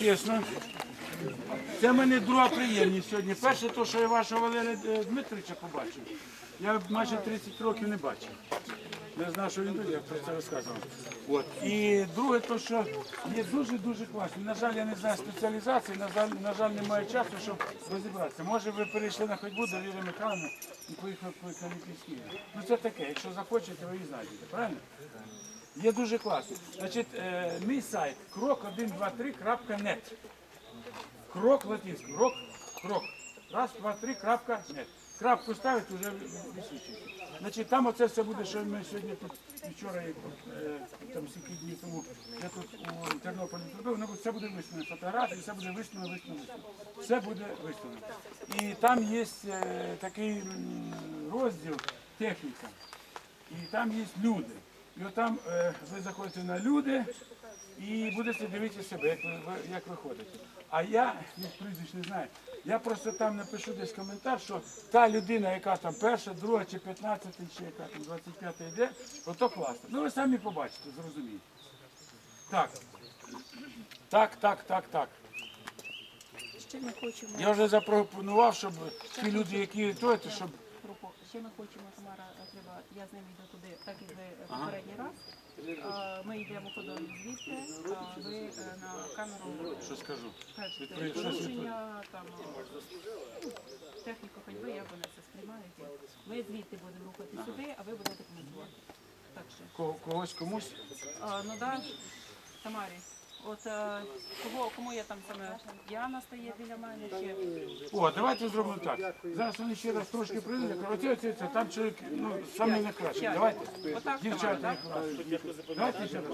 Чесно. Це мене друга приємність сьогодні. Перше, то, що я вашого Валерія е, Дмитровича побачив, я майже 30 років не бачив. Не знав, що він буде, я про це розказував. От. І друге, то, що є дуже-дуже класно. На жаль, я не знаю спеціалізації, на жаль, на жаль, немає часу, щоб розібратися. Може, ви перейшли на ходьбу до Віри Михайловни і поїхали по Олімпійській. Ну це таке, якщо захочете, ви її знайдете, правильно? Є дуже класно. Значить, е, мій сайт крок123.net. Крок латинський. Крок, крок. Раз, два, три, крапка, нет. Крапку ставить, вже висвічується. Значить, там оце все буде, що ми сьогодні тут вчора, як, е, там скільки днів тому, я тут у Тернополі зробив, ну, це буде виставлено фотографії, все буде виставлено, виставлено, виставлено. Все буде виставлено. І там є е, такий м, розділ техніка. І там є люди. І от там е, ви заходите на люди і будете дивитися себе, як ви, ви- як ви ходите. А я, ну, прізвищ не знаю, я просто там напишу десь коментар, що та людина, яка там перша, друга, чи 15, чи яка там 25 йде, ото класно. Ну ви самі побачите, зрозумієте. Так. Так, так, так, так. Ще ми хочемо Я вже запропонував, щоб ті люди, які то, то, щоб. Ще ми хочемо, Тамара, треба, я з ними йду туди, так як ви е, попередній раз. Е, Ми йдемо ходою звідти, а ви е, на камеру що скажу. кажете Відповідь, що порушення, там е, техніку ходьби, як вони це сприймають. Ми звідти будемо рухати сюди, а ви будете коментувати. Так що, Ко- Когось комусь. а, ну да, Тамарі. От е, кого, кому я там саме Діана стає біля мене ще. О, давайте зробимо так. Зараз вони ще раз трошки прийдуть. кажу, Оце, це, там чоловік, ну, саме не краще. Давайте. Отак, Дівчата, так? Давайте ще раз.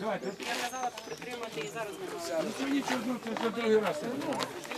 Давайте. Я казала підтримати і зараз. Нічого, нічого, ну, це за другий раз.